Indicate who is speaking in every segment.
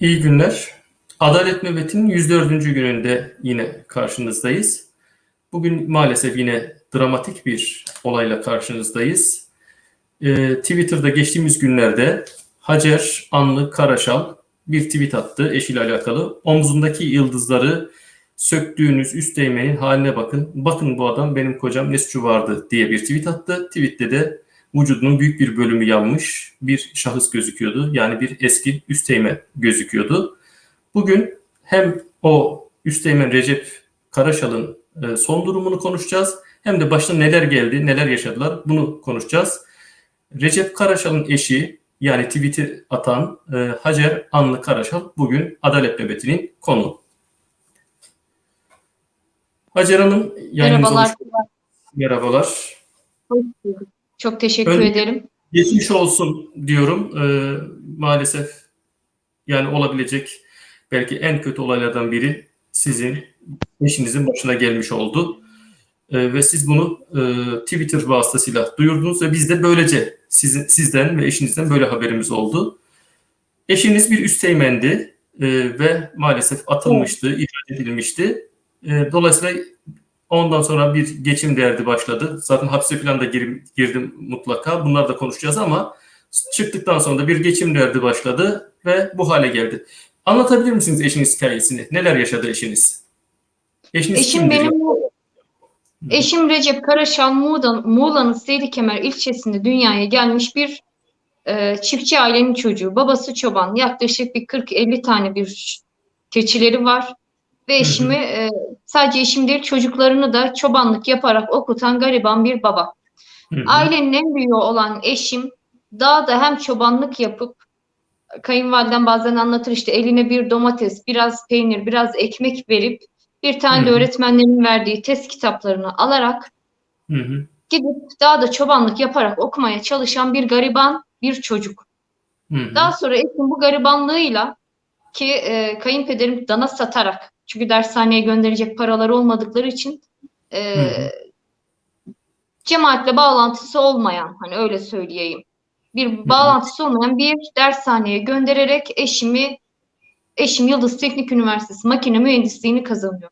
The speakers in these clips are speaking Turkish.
Speaker 1: İyi günler. Adalet Nöbeti'nin 104. gününde yine karşınızdayız. Bugün maalesef yine dramatik bir olayla karşınızdayız. Ee, Twitter'da geçtiğimiz günlerde Hacer Anlı Karaşal bir tweet attı eşiyle alakalı. Omzundaki yıldızları söktüğünüz üsteğmenin haline bakın. Bakın bu adam benim kocam Nesçu vardı diye bir tweet attı. Tweette de vücudunun büyük bir bölümü yanmış bir şahıs gözüküyordu. Yani bir eski üsteğmen gözüküyordu. Bugün hem o üsteğmen Recep Karaşal'ın e, son durumunu konuşacağız. Hem de başına neler geldi, neler yaşadılar bunu konuşacağız. Recep Karaşal'ın eşi yani tweet'i atan e, Hacer Anlı Karaşal bugün Adalet Nöbeti'nin konu. Hacer Hanım yayınımıza
Speaker 2: Merhabalar.
Speaker 1: hoş- Merhabalar.
Speaker 2: Hoş bulduk. Çok teşekkür
Speaker 1: Önce-
Speaker 2: ederim.
Speaker 1: Geçmiş olsun diyorum. Ee, maalesef yani olabilecek belki en kötü olaylardan biri sizin eşinizin başına gelmiş oldu. Ee, ve siz bunu e, Twitter vasıtasıyla duyurdunuz ve biz de böylece sizin, sizden ve eşinizden böyle haberimiz oldu. Eşiniz bir üsteğmendi e, ve maalesef atılmıştı, ihraç edilmişti. E, dolayısıyla Ondan sonra bir geçim derdi başladı. Zaten hapse falan da gir, girdim mutlaka. Bunlar da konuşacağız ama çıktıktan sonra da bir geçim derdi başladı ve bu hale geldi. Anlatabilir misiniz eşiniz hikayesini? Neler yaşadı eşiniz? Eşiniz
Speaker 2: Eşim benim eşim Recep Karaşal Muğla'nın Muğla'nın Seydi Kemer ilçesinde dünyaya gelmiş bir e, çiftçi ailenin çocuğu. Babası çoban. Yaklaşık bir 40-50 tane bir keçileri var. Ve eşimi e, sadece eşim değil çocuklarını da çobanlık yaparak okutan gariban bir baba.
Speaker 1: Hı hı.
Speaker 2: Ailenin en büyüğü olan eşim dağda hem çobanlık yapıp kayınvaliden bazen anlatır işte eline bir domates, biraz peynir, biraz ekmek verip bir tane de öğretmenlerin verdiği test kitaplarını alarak
Speaker 1: Hı hı.
Speaker 2: gidip dağda çobanlık yaparak okumaya çalışan bir gariban bir çocuk.
Speaker 1: Hı hı.
Speaker 2: Daha sonra eşim bu garibanlığıyla ki e, kayınpederim dana satarak çünkü dershaneye gönderecek paraları olmadıkları için e, cemaatle bağlantısı olmayan hani öyle söyleyeyim. Bir bağlantısı olmayan bir dershaneye göndererek eşimi eşim Yıldız Teknik Üniversitesi makine mühendisliğini kazanıyor.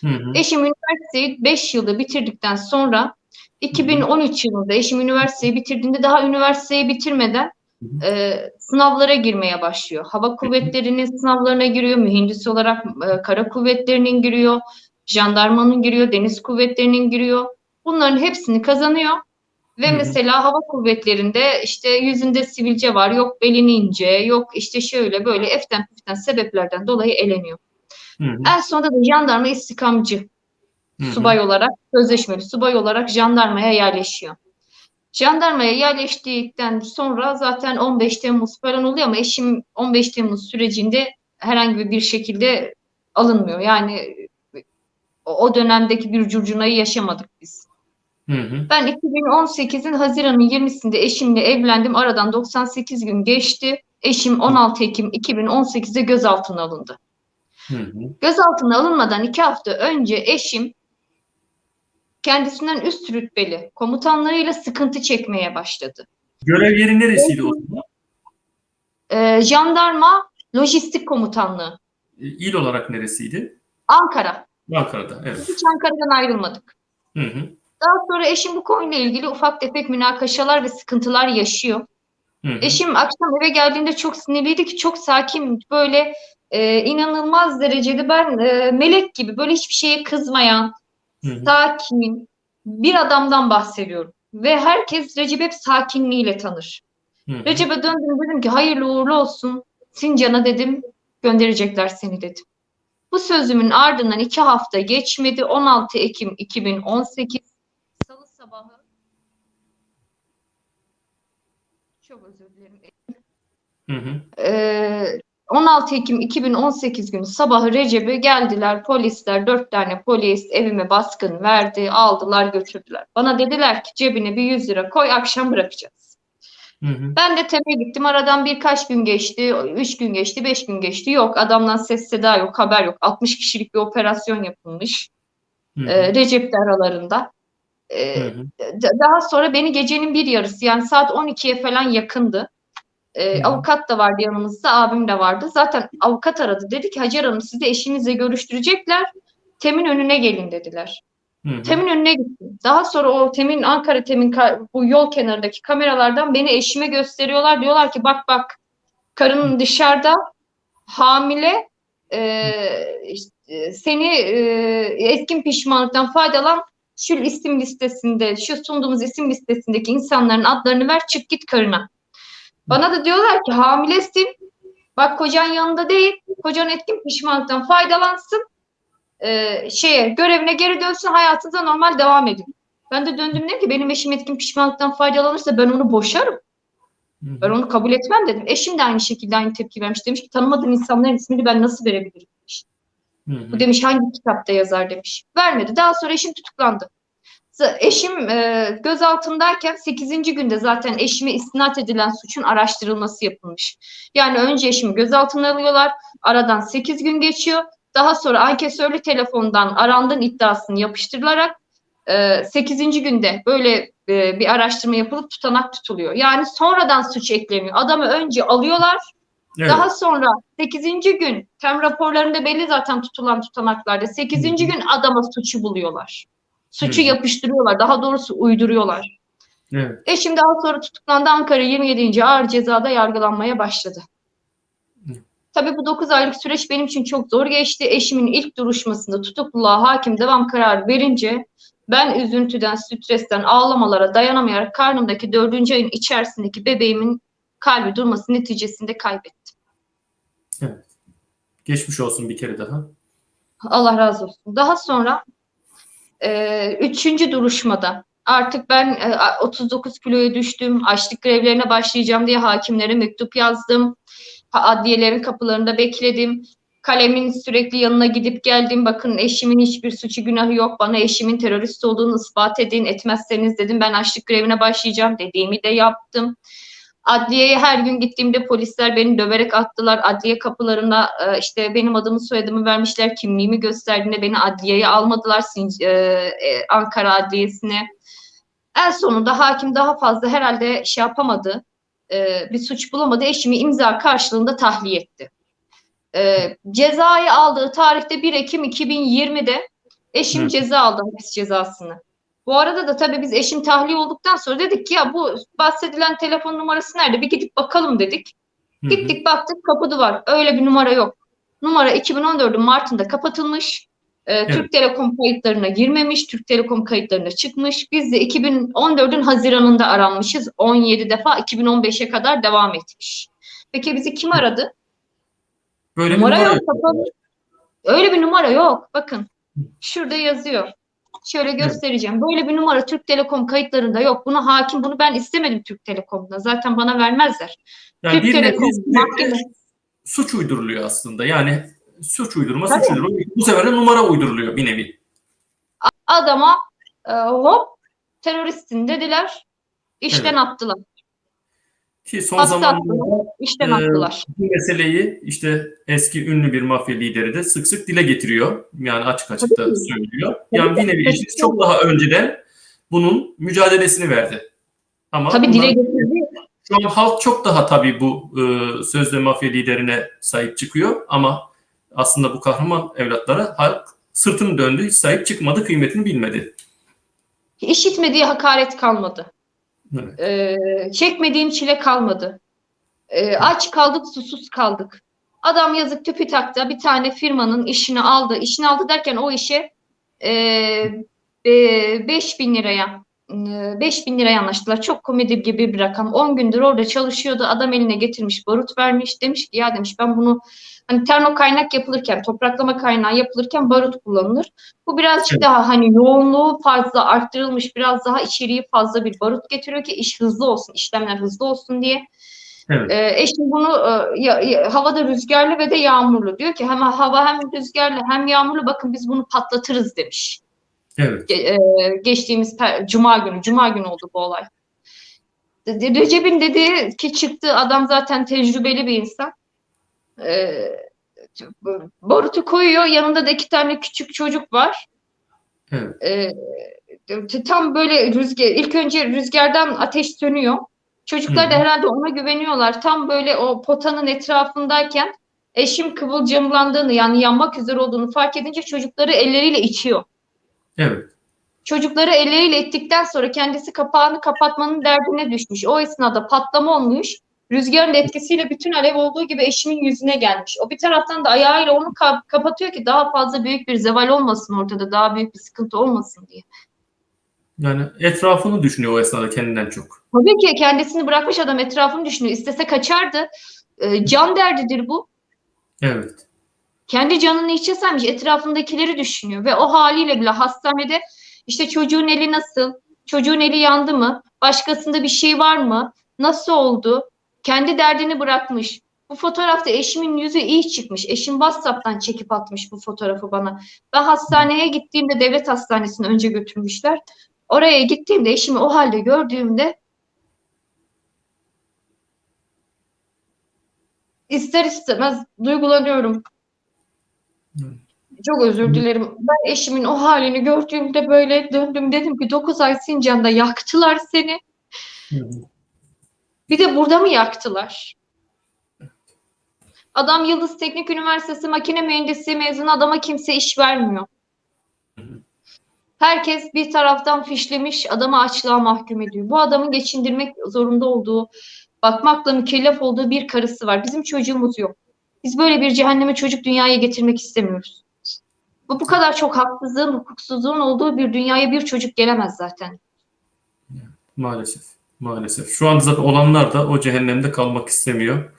Speaker 1: Hı hı.
Speaker 2: Eşim üniversiteyi 5 yılda bitirdikten sonra 2013 yılında eşim üniversiteyi bitirdiğinde daha üniversiteyi bitirmeden
Speaker 1: Hı.
Speaker 2: e, sınavlara girmeye başlıyor. Hava kuvvetlerinin sınavlarına giriyor, mühendis olarak e, kara kuvvetlerinin giriyor, jandarmanın giriyor, deniz kuvvetlerinin giriyor. Bunların hepsini kazanıyor. Ve
Speaker 1: Hı hı.
Speaker 2: mesela hava kuvvetlerinde işte yüzünde sivilce var, yok belini ince, yok işte şöyle böyle eften püften sebeplerden dolayı eleniyor.
Speaker 1: Hı hı.
Speaker 2: En sonunda da jandarma istikamcı
Speaker 1: Hı hı.
Speaker 2: subay olarak, sözleşmeli subay olarak jandarmaya yerleşiyor. Jandarmaya yerleştikten sonra zaten 15 Temmuz falan oluyor ama eşim 15 Temmuz sürecinde herhangi bir şekilde alınmıyor. Yani o dönemdeki bir curcunayı yaşamadık biz.
Speaker 1: Hı hı.
Speaker 2: Ben 2018'in Haziran'ın 20'sinde eşimle evlendim. Aradan 98 gün geçti. Eşim 16 Ekim 2018'de gözaltına alındı.
Speaker 1: Hı hı.
Speaker 2: Gözaltına alınmadan iki hafta önce eşim kendisinden üst rütbeli komutanlarıyla sıkıntı çekmeye başladı.
Speaker 1: Görev yeri neresiydi o zaman?
Speaker 2: Ee, jandarma lojistik komutanlığı
Speaker 1: E, İl olarak neresiydi?
Speaker 2: Ankara.
Speaker 1: Ankara'da. Evet.
Speaker 2: Hiç Ankara'dan ayrılmadık.
Speaker 1: Hı hı.
Speaker 2: Daha sonra eşim bu konuyla ilgili ufak tefek münakaşalar ve sıkıntılar yaşıyor.
Speaker 1: Hı hı.
Speaker 2: Eşim akşam eve geldiğinde çok sinirliydi ki çok sakin böyle e, inanılmaz derecede ben e, melek gibi böyle hiçbir şeye kızmayan,
Speaker 1: Hı hı.
Speaker 2: sakin bir adamdan bahsediyorum. Ve herkes Recep hep sakinliğiyle tanır. Recep'e döndüm dedim ki hayırlı uğurlu olsun. Sincan'a dedim gönderecekler seni dedim. Bu sözümün ardından iki hafta geçmedi. 16 Ekim 2018 Salı sabahı çok özür dilerim.
Speaker 1: Hı hı.
Speaker 2: Ee, 16 Ekim 2018 günü sabahı Recep'e geldiler polisler dört tane polis evime baskın verdi aldılar götürdüler. Bana dediler ki cebine bir 100 lira koy akşam bırakacağız.
Speaker 1: Hı hı.
Speaker 2: Ben de tepeye gittim aradan birkaç gün geçti, üç gün geçti, beş gün geçti yok adamdan ses seda yok haber yok 60 kişilik bir operasyon yapılmış
Speaker 1: Hı hı.
Speaker 2: e, Recep'le aralarında. E,
Speaker 1: Hı hı.
Speaker 2: daha sonra beni gecenin bir yarısı yani saat 12'ye falan yakındı.
Speaker 1: Hı.
Speaker 2: avukat da vardı yanımızda, abim de vardı. Zaten avukat aradı. Dedi ki Hacer Hanım sizi eşinizle görüştürecekler. Temin önüne gelin dediler.
Speaker 1: Hı hı.
Speaker 2: Temin önüne gittim. Daha sonra o Temin, Ankara Temin bu yol kenarındaki kameralardan beni eşime gösteriyorlar. Diyorlar ki bak bak karın dışarıda hamile e, işte, seni e, etkin pişmanlıktan faydalan şu isim listesinde, şu sunduğumuz isim listesindeki insanların adlarını ver çık git karına. Bana da diyorlar ki hamilesin. Bak kocan yanında değil. Kocan etkin pişmanlıktan faydalansın. E, şeye görevine geri dönsün hayatınıza normal devam edin. Ben de döndüm dedim ki benim eşim etkin pişmanlıktan faydalanırsa ben onu boşarım. Ben onu kabul etmem dedim. Eşim de aynı şekilde aynı tepki vermiş. Demiş ki tanımadığım insanların ismini ben nasıl verebilirim demiş.
Speaker 1: Hı hı.
Speaker 2: Bu demiş hangi kitapta yazar demiş. Vermedi. Daha sonra eşim tutuklandı. Eşim e, gözaltındayken 8. günde zaten eşime istinat edilen suçun araştırılması yapılmış. Yani önce eşimi gözaltına alıyorlar. Aradan 8 gün geçiyor. Daha sonra ankesörlü telefondan arandığın iddiasını yapıştırılarak 8. günde böyle e, bir araştırma yapılıp tutanak tutuluyor. Yani sonradan suç ekleniyor. Adamı önce alıyorlar.
Speaker 1: Evet.
Speaker 2: Daha sonra 8. gün tem raporlarında belli zaten tutulan tutanaklarda 8.
Speaker 1: Hı hı.
Speaker 2: gün adama suçu buluyorlar. Suçu
Speaker 1: Hı
Speaker 2: yapıştırıyorlar. Daha doğrusu uyduruyorlar.
Speaker 1: Evet.
Speaker 2: Eşim daha sonra tutuklandı. Ankara 27. Ağır Cezada yargılanmaya başladı.
Speaker 1: Hı.
Speaker 2: Tabii bu 9 aylık süreç benim için çok zor geçti. Eşimin ilk duruşmasında tutukluluğa hakim devam kararı verince ben üzüntüden, stresten, ağlamalara dayanamayarak karnımdaki 4. ayın içerisindeki bebeğimin kalbi durması neticesinde kaybettim.
Speaker 1: Geçmiş olsun bir kere daha.
Speaker 2: Allah razı olsun. Daha sonra e, üçüncü duruşmada artık ben e, 39 kiloya düştüm. Açlık grevlerine başlayacağım diye hakimlere mektup yazdım. Adliyelerin kapılarında bekledim. Kalemin sürekli yanına gidip geldim. Bakın eşimin hiçbir suçu günahı yok. Bana eşimin terörist olduğunu ispat edin. Etmezseniz dedim ben açlık grevine başlayacağım dediğimi de yaptım. Adliyeye her gün gittiğimde polisler beni döverek attılar. Adliye kapılarına e, işte benim adımı soyadımı vermişler. Kimliğimi gösterdiğinde beni adliyeye almadılar. E, e, Ankara Adliyesi'ne. En sonunda hakim daha fazla herhalde şey yapamadı. e, bir suç bulamadı. Eşimi imza karşılığında tahliye etti. E, cezayı aldığı tarihte 1 Ekim 2020'de eşim
Speaker 1: Hı.
Speaker 2: ceza aldı hapis cezasını. Bu arada da tabii biz eşim tahliye olduktan sonra dedik ki ya bu bahsedilen telefon numarası nerede? Bir gidip bakalım dedik.
Speaker 1: Hı hı.
Speaker 2: Gittik baktık kapı duvar. Öyle bir numara yok. Numara 2014'ün Mart'ında kapatılmış. Ee, Türk Telekom kayıtlarına girmemiş. Türk Telekom kayıtlarına çıkmış. Biz de 2014'ün Haziran'ında aranmışız. 17 defa 2015'e kadar devam etmiş. Peki bizi kim aradı?
Speaker 1: Böyle bir
Speaker 2: Numara
Speaker 1: numara
Speaker 2: yok kapalı. Öyle bir numara yok. Bakın. Şurada yazıyor. Şöyle göstereceğim. Böyle bir numara Türk Telekom kayıtlarında yok. Bunu hakim bunu ben istemedim Türk Telekom'da. Zaten bana vermezler.
Speaker 1: Yani
Speaker 2: Türk Telekom mahkeme
Speaker 1: suç uyduruluyor aslında. Yani suç uydurma,
Speaker 2: Tabii.
Speaker 1: suç uydurma. Bu sefer de numara uyduruluyor bir nevi.
Speaker 2: adama e, hop teröristsin dediler. İşten attılar.
Speaker 1: Ki son zamanlarda.
Speaker 2: İşten
Speaker 1: Ee,
Speaker 2: attılar.
Speaker 1: bu meseleyi işte eski ünlü bir mafya lideri de sık sık dile getiriyor. Yani açık açık da söylüyor. Yani bir nevi eşiniz çok daha önceden bunun mücadelesini verdi. Ama
Speaker 2: Tabii dile getirdi.
Speaker 1: Şu an halk çok daha tabii bu e, sözde mafya liderine sahip çıkıyor ama aslında bu kahraman evlatlara halk sırtını döndü, hiç sahip çıkmadı, kıymetini bilmedi.
Speaker 2: İşitmediği hakaret kalmadı.
Speaker 1: Evet.
Speaker 2: E, çekmediğim çile kalmadı. E, aç kaldık, susuz kaldık. Adam yazık TÜBİTAK'ta bir tane firmanın işini aldı. İşini aldı derken o işe e, e, 5 bin liraya 5 bin liraya anlaştılar. Çok komedi gibi bir rakam. 10 gündür orada çalışıyordu. Adam eline getirmiş, barut vermiş. Demiş ki ya demiş ben bunu hani termo kaynak yapılırken, topraklama kaynağı yapılırken barut kullanılır. Bu birazcık
Speaker 1: Evet.
Speaker 2: daha hani yoğunluğu fazla arttırılmış, biraz daha içeriği fazla bir barut getiriyor ki iş hızlı olsun, işlemler hızlı olsun diye.
Speaker 1: Evet.
Speaker 2: Ee, eşim bunu e, ya- ya- havada rüzgarlı ve de yağmurlu. Diyor ki hem hava hem rüzgarlı hem yağmurlu bakın biz bunu patlatırız demiş.
Speaker 1: Evet.
Speaker 2: Ge- e, geçtiğimiz cuma günü, cuma günü oldu bu olay. Recep'in dediği ki çıktı adam zaten tecrübeli bir insan. Ee, barutu koyuyor yanında da iki tane küçük çocuk var.
Speaker 1: Evet.
Speaker 2: T- tam böyle rüzgar ilk önce rüzgardan ateş sönüyor. Çocuklar da herhalde ona güveniyorlar. Tam böyle o potanın etrafındayken eşim kıvılcımlandığını yani yanmak üzere olduğunu fark edince çocukları elleriyle itiyor.
Speaker 1: Evet.
Speaker 2: Çocukları elleriyle ittikten sonra kendisi kapağını kapatmanın derdine düşmüş. O esnada patlama olmuş. Rüzgarın etkisiyle bütün alev olduğu gibi eşimin yüzüne gelmiş. O bir taraftan da ayağıyla onu ka- kapatıyor ki daha fazla büyük bir zeval olmasın ortada, daha büyük bir sıkıntı olmasın diye.
Speaker 1: Yani etrafını düşünüyor o esnada kendinden çok.
Speaker 2: Tabii ki kendisini bırakmış adam etrafını düşünüyor. İstese kaçardı. Ee, can derdidir bu.
Speaker 1: Evet.
Speaker 2: Kendi canını içe saymış, etrafındakileri düşünüyor ve o haliyle bile hastanede işte çocuğun eli nasıl, çocuğun eli yandı mı, başkasında bir şey var mı, nasıl oldu, kendi derdini bırakmış. Bu fotoğrafta eşimin yüzü iyi çıkmış. Eşim WhatsApp'tan çekip atmış bu fotoğrafı bana. Ben hastaneye gittiğimde devlet hastanesine önce götürmüşler. Oraya gittiğimde eşimi o halde gördüğümde ister istemez duygulanıyorum. Çok özür dilerim. Ben eşimin o halini gördüğümde böyle döndüm dedim ki 9 ay Sincan'da yaktılar seni. Bir de burada mı yaktılar? Adam Yıldız Teknik Üniversitesi makine mühendisi mezunu adama kimse iş vermiyor. Herkes bir taraftan fişlemiş adamı açlığa mahkum ediyor. Bu adamın geçindirmek zorunda olduğu, bakmakla mükellef olduğu bir karısı var. Bizim çocuğumuz yok. Biz böyle bir cehenneme çocuk dünyaya getirmek istemiyoruz. Bu bu kadar çok haksızlığın, hukuksuzluğun olduğu bir dünyaya bir çocuk gelemez zaten.
Speaker 1: Maalesef. Maalesef. Şu anda zaten olanlar da o cehennemde kalmak istemiyor.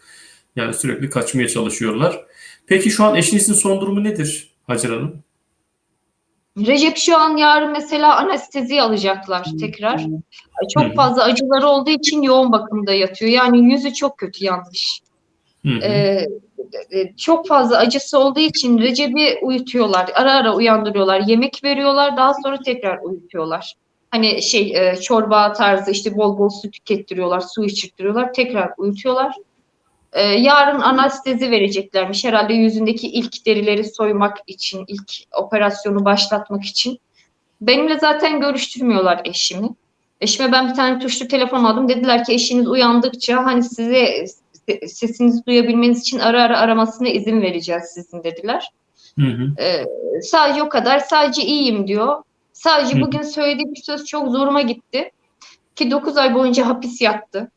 Speaker 1: Yani sürekli kaçmaya çalışıyorlar. Peki şu an eşinizin son durumu nedir Hacer Hanım?
Speaker 2: Recep şu an yarın mesela anestezi alacaklar tekrar. Çok fazla acıları olduğu için yoğun bakımda yatıyor. Yani yüzü çok kötü
Speaker 1: hı.
Speaker 2: Ee, çok fazla acısı olduğu için Recep'i uyutuyorlar. Ara ara uyandırıyorlar. Yemek veriyorlar. Daha sonra tekrar uyutuyorlar. Hani şey e, çorba tarzı işte bol bol su tükettiriyorlar. Su içirtiyorlar. Tekrar uyutuyorlar. Ee, yarın anestezi vereceklermiş. Herhalde yüzündeki ilk derileri soymak için, ilk operasyonu başlatmak için. Benimle zaten görüştürmüyorlar eşimi. Eşime ben bir tane tuşlu telefon aldım. Dediler ki eşiniz uyandıkça hani size sesinizi duyabilmeniz için ara ara aramasına izin vereceğiz sizin dediler.
Speaker 1: Hı hı.
Speaker 2: Ee, sadece o kadar. Sadece iyiyim diyor. Sadece
Speaker 1: Hı.
Speaker 2: bugün söylediği bir söz çok zoruma gitti. Ki 9 ay boyunca hapis yattı.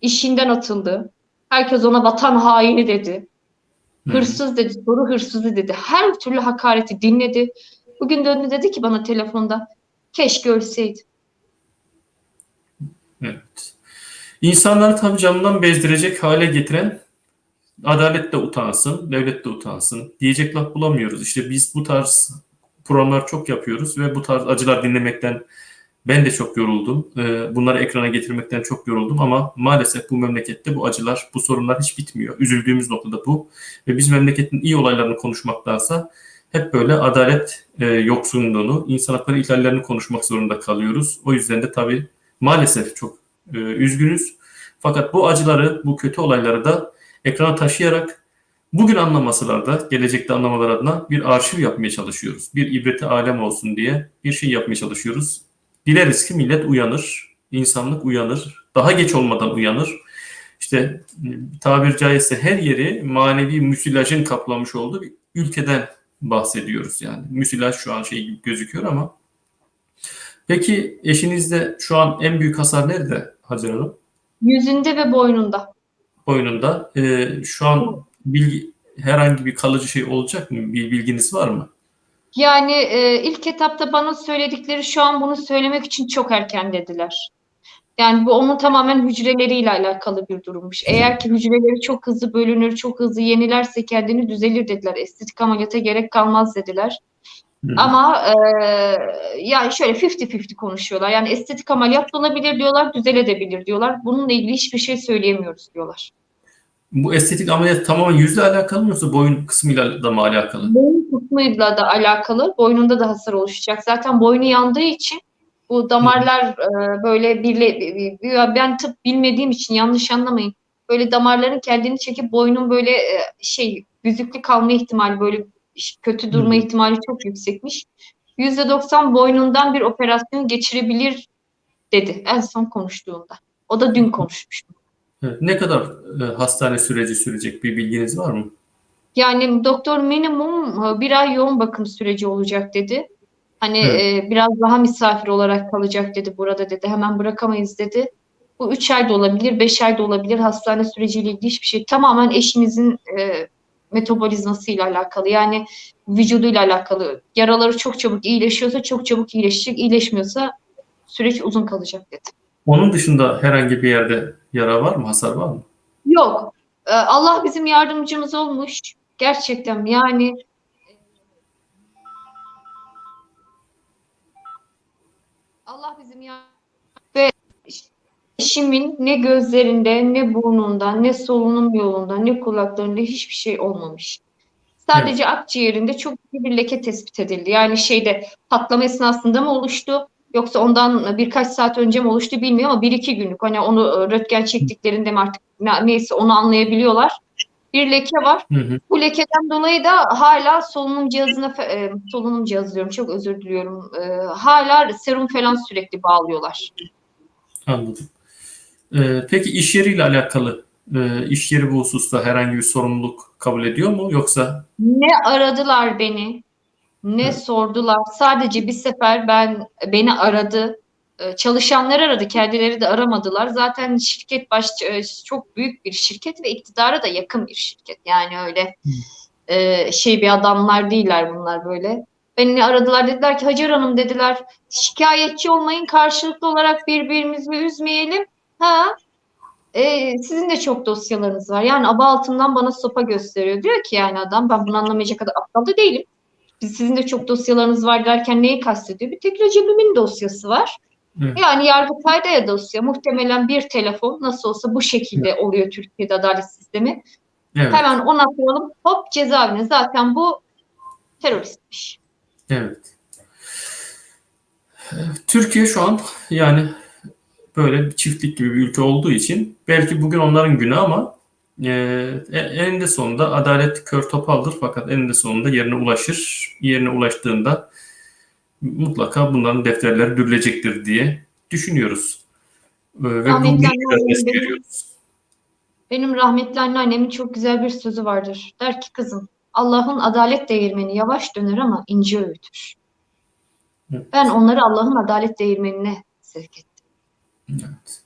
Speaker 2: İşinden atıldı. Herkes ona vatan haini dedi.
Speaker 1: Hı hı.
Speaker 2: Hırsız dedi, soru hırsızı dedi. Her türlü hakareti dinledi. Bugün döndü dedi ki bana telefonda keşke ölseydi.
Speaker 1: Evet. İnsanları tabii canından bezdirecek hale getiren adalet de utansın, devlet de utansın. Diyecek laf bulamıyoruz. İşte biz bu tarz programlar çok yapıyoruz ve bu tarz acılar dinlemekten ben de çok yoruldum. Ee, Bunları ekrana getirmekten çok yoruldum ama maalesef bu memlekette bu acılar, bu sorunlar hiç bitmiyor. Üzüldüğümüz noktada bu. Ve biz memleketin iyi olaylarını konuşmaktansa hep böyle adalet e, yoksunluğunu, insan hakları ihlallerini konuşmak zorunda kalıyoruz. O yüzden de tabii maalesef çok e, üzgünüz. Fakat bu acıları, bu kötü olayları da ekrana taşıyarak bugün anlamasalar da gelecekte anlamalar adına bir arşiv yapmaya çalışıyoruz. Bir ibreti alem olsun diye bir şey yapmaya çalışıyoruz. Dileriz ki millet uyanır, insanlık uyanır, daha geç olmadan uyanır. İşte e, tabir caizse her yeri manevi müsilajın kaplamış olduğu bir ülkeden bahsediyoruz yani. Müsilaj şu an şey gibi gözüküyor ama Peki eşinizde şu an en büyük hasar nerede Hacer Hanım?
Speaker 2: Yüzünde ve boynunda.
Speaker 1: Boynunda. Ee, şu an bilgi, herhangi bir kalıcı şey olacak mı? Bir bilginiz var mı?
Speaker 2: Yani e, ilk etapta bana söyledikleri şu an bunu söylemek için çok erken dediler. Yani bu onun tamamen hücreleriyle alakalı bir durummuş. Eğer ki hücreleri çok hızlı bölünür, çok hızlı yenilerse kendini düzelir dediler. Estetik ameliyata gerek kalmaz dediler.
Speaker 1: Hı.
Speaker 2: Ama e, yani şöyle 50-50 konuşuyorlar. Yani estetik ameliyat olabilir diyorlar, düzelebilir diyorlar. Bununla ilgili hiçbir şey söyleyemiyoruz diyorlar.
Speaker 1: Bu estetik ameliyat tamamen yüzle alakalı mı yoksa boyun kısmıyla da mı alakalı?
Speaker 2: Boyun kısmıyla da alakalı. Boynunda da hasar oluşacak. Zaten boynu yandığı için bu damarlar e, böyle birle ben tıp bilmediğim için yanlış anlamayın. Böyle damarların kendini çekip boynun böyle e, şey büzüklü kalma ihtimali böyle kötü durma ihtimali çok yüksekmiş. %90 boynundan bir operasyon geçirebilir dedi en son konuştuğunda. O da dün konuşmuş.
Speaker 1: Evet. Ne kadar e, hastane süreci sürecek bir bilginiz var mı?
Speaker 2: Yani doktor minimum e, bir ay yoğun bakım süreci olacak dedi. Hani
Speaker 1: Evet.
Speaker 2: e, biraz daha misafir olarak kalacak dedi burada dedi. Hemen bırakamayız dedi. Bu üç ay da olabilir, beş ay da olabilir. Hastane süreciyle ilgili hiçbir şey. Tamamen eşimizin e, metabolizmasıyla alakalı. Yani vücuduyla alakalı. Yaraları çok çabuk iyileşiyorsa çok çabuk iyileşecek. İyileşmiyorsa süreç uzun kalacak dedi.
Speaker 1: Onun dışında herhangi bir yerde yara var mı, hasar var mı?
Speaker 2: Yok. Ee, Allah bizim yardımcımız olmuş. Gerçekten yani Allah bizim ya ve eşimin ne gözlerinde, ne burnunda, ne solunum yolunda, ne kulaklarında hiçbir şey olmamış. Sadece akciğerinde çok ciddi bir leke tespit edildi. Yani şeyde patlama esnasında mı oluştu yoksa ondan birkaç saat önce mi oluştu bilmiyorum ama bir iki günlük. Hani onu e, röntgen çektiklerinde mi artık ne- neyse onu anlayabiliyorlar. Bir leke var.
Speaker 1: Hı hı.
Speaker 2: Bu lekeden dolayı da hala solunum cihazına e, solunum cihazı diyorum çok özür diliyorum. E, hala serum falan sürekli bağlıyorlar.
Speaker 1: Anladım. E, peki iş yeriyle alakalı e, iş yeri bu hususta herhangi bir sorumluluk kabul ediyor mu? Yoksa
Speaker 2: Ne aradılar beni, ne
Speaker 1: Evet.
Speaker 2: sordular. Sadece bir sefer ben beni aradı. Ee, Çalışanlar aradı, kendileri de aramadılar. Zaten şirket baş e, çok büyük bir şirket ve iktidara da yakın bir şirket. Yani öyle e, şey bir adamlar değiller bunlar böyle. Beni aradılar dediler ki Hacer Hanım dediler şikayetçi olmayın karşılıklı olarak birbirimizi üzmeyelim. Ha e, sizin de çok dosyalarınız var. Yani aba altından bana sopa gösteriyor. Diyor ki yani adam ben bunu anlamayacak kadar aptal da değilim. Biz sizin de çok dosyalarınız var derken neyi kastediyor? Bir tek Recep'imin dosyası var.
Speaker 1: Evet.
Speaker 2: Yani Yargıtay'da ya dosya. Muhtemelen bir telefon nasıl olsa bu şekilde oluyor Türkiye'de adalet sistemi.
Speaker 1: evet,
Speaker 2: Hemen onatlayalım. Hop cezaevine. Zaten bu teröristmiş.
Speaker 1: evet. Türkiye şu an yani böyle bir çiftlik gibi bir ülke olduğu için belki bugün onların günü ama e, eninde sonunda adalet kör topaldır fakat eninde sonunda yerine ulaşır. Yerine ulaştığında mutlaka bunların defterleri dürülecektir diye düşünüyoruz. E, Ve bu
Speaker 2: Rahmetli
Speaker 1: güzel
Speaker 2: anneannem
Speaker 1: ders
Speaker 2: benim-. Benim rahmetli anneannemin çok güzel bir sözü vardır. Der ki kızım Allah'ın adalet değirmeni yavaş döner ama ince öğütür.
Speaker 1: Evet.
Speaker 2: Ben onları Allah'ın adalet değirmenine sevk ettim.
Speaker 1: Evet.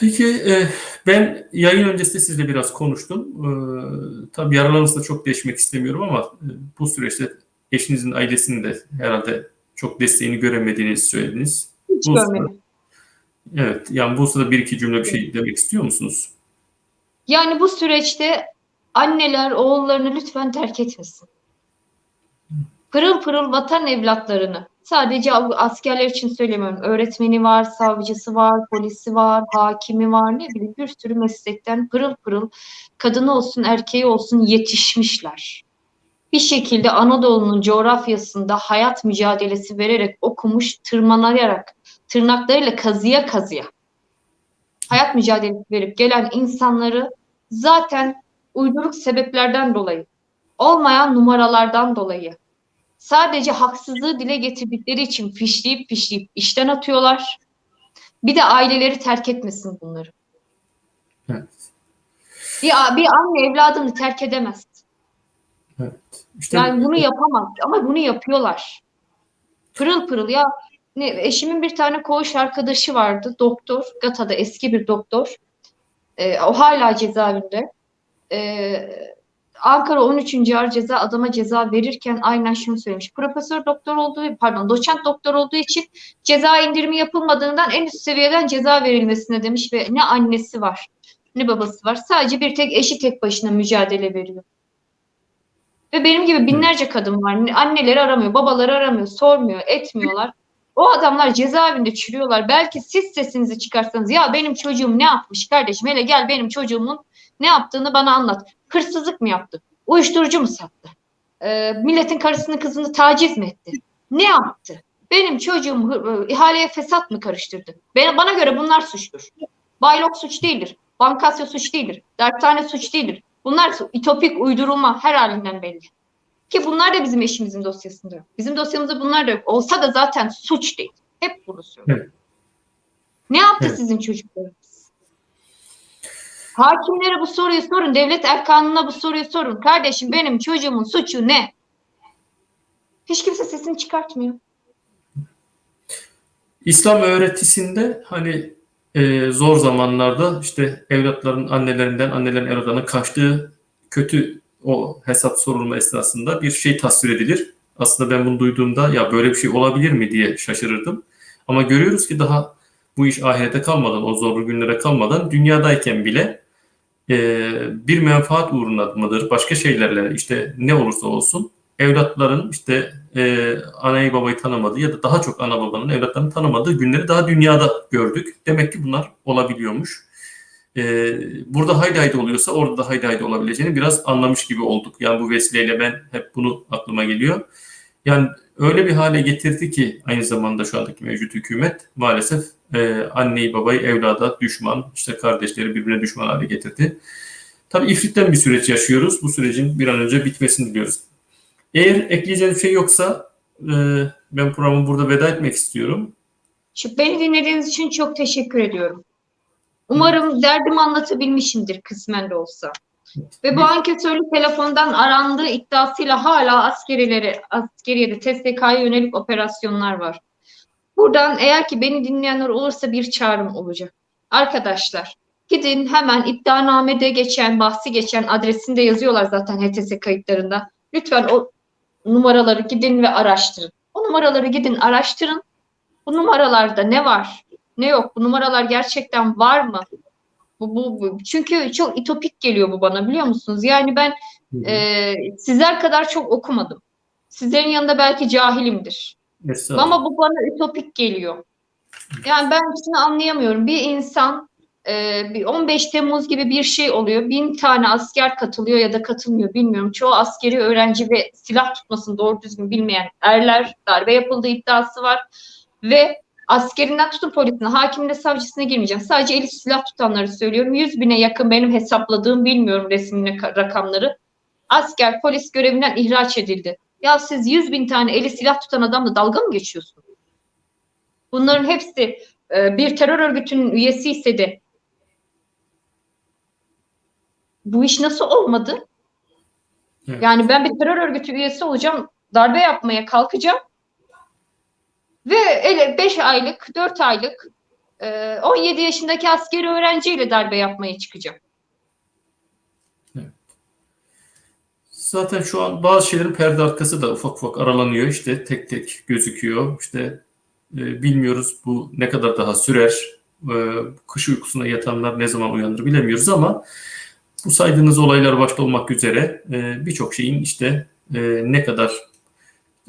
Speaker 1: Peki e, ben yayın öncesinde sizle biraz konuştum. E, tabii yaralarınızı da çok değişmek istemiyorum ama e, bu süreçte eşinizin ailesinin de herhalde çok desteğini göremediğinizi söylediniz.
Speaker 2: Hiç
Speaker 1: Bu-
Speaker 2: görmedim.
Speaker 1: Evet, yani bu sırada bir iki cümle bir şey demek istiyor musunuz?
Speaker 2: Yani bu süreçte anneler oğullarını lütfen terk etmesin. Pırıl pırıl vatan evlatlarını sadece askerler için söylemiyorum. Öğretmeni var, savcısı var, polisi var, hakimi var ne bileyim bir sürü meslekten pırıl pırıl kadını olsun erkeği olsun yetişmişler. Bir şekilde Anadolu'nun coğrafyasında hayat mücadelesi vererek okumuş, tırmanayarak, tırnaklarıyla kazıya kazıya hayat mücadelesi verip gelen insanları zaten uyduruk sebeplerden dolayı, olmayan numaralardan dolayı, sadece haksızlığı dile getirdikleri için fişleyip fişleyip işten atıyorlar. Bir de aileleri terk etmesin bunları.
Speaker 1: Evet.
Speaker 2: Bir, bir anne evladını terk edemez.
Speaker 1: İşte
Speaker 2: Yani bunu yapamaz ama bunu yapıyorlar. Pırıl pırıl ya. Ne, eşimin bir tane koğuş arkadaşı vardı. Doktor. Gata'da eski bir doktor. Ee, o hala cezaevinde. Ee, Ankara 13. Ağır Ceza adama ceza verirken aynen şunu söylemiş. Profesör doktor olduğu, pardon doçent doktor olduğu için ceza indirimi yapılmadığından en üst seviyeden ceza verilmesine demiş ve ne annesi var ne babası var. Sadece bir tek eşi tek başına mücadele veriyor. Ve benim gibi binlerce kadın var. Anneleri aramıyor, babaları aramıyor, sormuyor, etmiyorlar. O adamlar cezaevinde çürüyorlar. Belki siz sesinizi çıkarsanız ya benim çocuğum ne yapmış kardeşim hele gel benim çocuğumun ne yaptığını bana anlat. Hırsızlık mı yaptı? Uyuşturucu mu sattı? Ee, milletin karısını kızını taciz mi etti? Ne yaptı? Benim çocuğum hı- ihaleye fesat mı karıştırdı? Bana, bana göre bunlar suçtur. Baylok suç değildir. Bankasya suç değildir. Derthane suç değildir. Bunlar ütopik uydurulma her halinden belli. Ki bunlar da bizim eşimizin dosyasında yok. Bizim dosyamızda bunlar da yok. Olsa da zaten suç değil. Hep bunu söylüyorum. Ne yaptı
Speaker 1: Evet.
Speaker 2: sizin çocuklarınız? Hakimlere bu soruyu sorun. Devlet erkanına bu soruyu sorun. Kardeşim benim çocuğumun suçu ne? Hiç kimse sesini çıkartmıyor.
Speaker 1: İslam öğretisinde hani e, zor zamanlarda işte evlatların annelerinden, annelerin evlatlarına kaçtığı kötü o hesap sorulma esnasında bir şey tasvir edilir. Aslında ben bunu duyduğumda ya böyle bir şey olabilir mi diye şaşırırdım. Ama görüyoruz ki daha bu iş ahirete kalmadan, o zorlu günlere kalmadan dünyadayken bile e, bir menfaat uğruna mıdır, başka şeylerle işte ne olursa olsun evlatların işte e, anayı babayı tanımadığı ya da daha çok ana babanın evlatlarını tanımadığı günleri daha dünyada gördük. Demek ki bunlar olabiliyormuş. E, burada haydi haydi oluyorsa orada da haydi haydi olabileceğini biraz anlamış gibi olduk. Yani bu vesileyle ben hep bunu aklıma geliyor. Yani öyle bir hale getirdi ki aynı zamanda şu andaki mevcut hükümet maalesef e, anneyi babayı evlada düşman, işte kardeşleri birbirine düşman hale getirdi. Tabii ifritten bir süreç yaşıyoruz. Bu sürecin bir an önce bitmesini diliyoruz. Eğer ekleyeceğiniz bir şey yoksa e, ben programı burada veda etmek istiyorum.
Speaker 2: Şu beni dinlediğiniz için çok teşekkür ediyorum. Umarım derdimi anlatabilmişimdir kısmen de olsa. Ve bu anketörlü telefondan arandığı iddiasıyla hala askerilere, askeriyede TSK'ya yönelik operasyonlar var. Buradan eğer ki beni dinleyenler olursa bir çağrım olacak. Arkadaşlar gidin hemen iddianamede geçen, bahsi geçen adresinde yazıyorlar zaten HTS kayıtlarında. Lütfen o numaraları gidin ve araştırın. O numaraları gidin araştırın. Bu numaralarda ne var, ne yok? Bu numaralar gerçekten var mı? Bu, bu, bu. Çünkü çok itopik geliyor bu bana biliyor musunuz? Yani ben e, sizler kadar çok okumadım. Sizlerin yanında belki cahilimdir.
Speaker 1: Estağfurullah.
Speaker 2: Ama bu bana ütopik geliyor. Yani ben şunu anlayamıyorum. Bir insan e, bir 15 Temmuz gibi bir şey oluyor. Bin tane asker katılıyor ya da katılmıyor bilmiyorum. Çoğu askeri öğrenci ve silah tutmasını doğru düzgün bilmeyen erler darbe yapıldığı iddiası var. Ve askerinden tutun polisine, hakimine, savcısına girmeyeceğim. Sadece eli silah tutanları söylüyorum. 100 bine yakın benim hesapladığım bilmiyorum resimli ka- rakamları. Asker polis görevinden ihraç edildi. Ya siz 100 bin tane eli silah tutan adamla dalga mı geçiyorsunuz? Bunların hepsi e, bir terör örgütünün üyesi ise de bu iş nasıl olmadı?
Speaker 1: Evet.
Speaker 2: Yani ben bir terör örgütü üyesi olacağım, darbe yapmaya kalkacağım ve ele 5 aylık, 4 aylık e, 17 yaşındaki askeri öğrenciyle darbe yapmaya çıkacağım.
Speaker 1: Zaten şu an bazı şeylerin perde arkası da ufak ufak aralanıyor. İşte tek tek gözüküyor. İşte e, bilmiyoruz bu ne kadar daha sürer. E, kış uykusuna yatanlar ne zaman uyanır bilemiyoruz ama bu saydığınız olaylar başta olmak üzere e, birçok şeyin işte e, ne kadar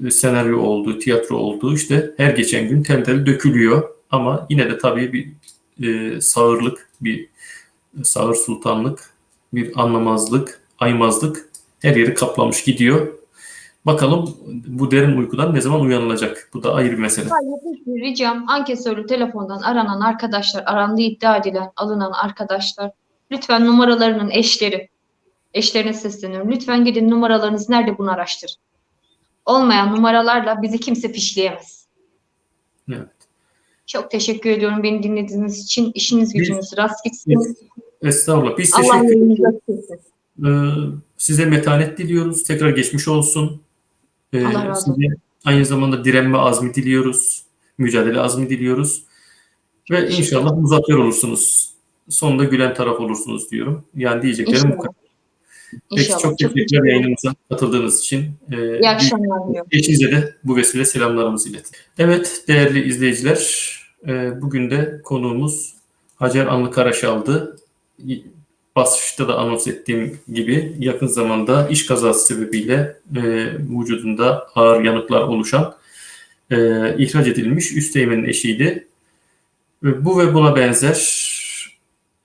Speaker 1: e, senaryo olduğu, tiyatro olduğu işte her geçen gün tel tel dökülüyor. Ama yine de tabii bir e, sağırlık, bir sağır sultanlık, bir anlamazlık, aymazlık her yeri kaplamış gidiyor. Bakalım bu derin uykudan ne zaman uyanılacak? Bu da ayrı bir mesele.
Speaker 2: Sadece bir ricam ankesörlü telefondan aranan arkadaşlar, arandığı iddia edilen, alınan arkadaşlar lütfen numaralarının eşleri, eşlerine sesleniyorum. Lütfen gidin numaralarınız nerede bunu araştırın. Olmayan numaralarla bizi kimse fişleyemez.
Speaker 1: Evet.
Speaker 2: Çok teşekkür ediyorum beni dinlediğiniz için. İşiniz
Speaker 1: Biz-
Speaker 2: gücünüz rast gitsin.
Speaker 1: Estağfurullah. Biz
Speaker 2: Allah
Speaker 1: teşekkür. Ee, size metanet diliyoruz. Tekrar geçmiş olsun. Ee,
Speaker 2: Allah razı olsun.
Speaker 1: size aynı zamanda direnme azmi diliyoruz. Mücadele azmi diliyoruz. Ve inşallah muzaffer olursunuz. Sonunda gülen taraf olursunuz diyorum. Yani diyeceklerim bu kadar. Peki
Speaker 2: İnşallah.
Speaker 1: çok
Speaker 2: Çok
Speaker 1: teşekkürler yayınımıza katıldığınız için. Ee,
Speaker 2: İyi akşamlar diliyorum.
Speaker 1: Eşinize de bu vesile selamlarımızı iletin. Evet değerli izleyiciler, e, bugün de konuğumuz Hacer Anlı Karaşal'dı. Basışta da anons ettiğim gibi yakın zamanda iş kazası sebebiyle e, vücudunda ağır yanıklar oluşan e, ihraç edilmiş üsteğmenin eşiydi. Ve bu ve buna benzer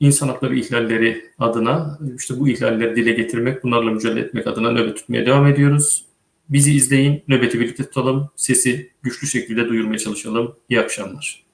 Speaker 1: insan hakları ihlalleri adına işte bu ihlalleri dile getirmek, bunlarla mücadele etmek adına nöbet tutmaya devam ediyoruz. Bizi izleyin, nöbeti birlikte tutalım, sesi güçlü şekilde duyurmaya çalışalım. İyi akşamlar.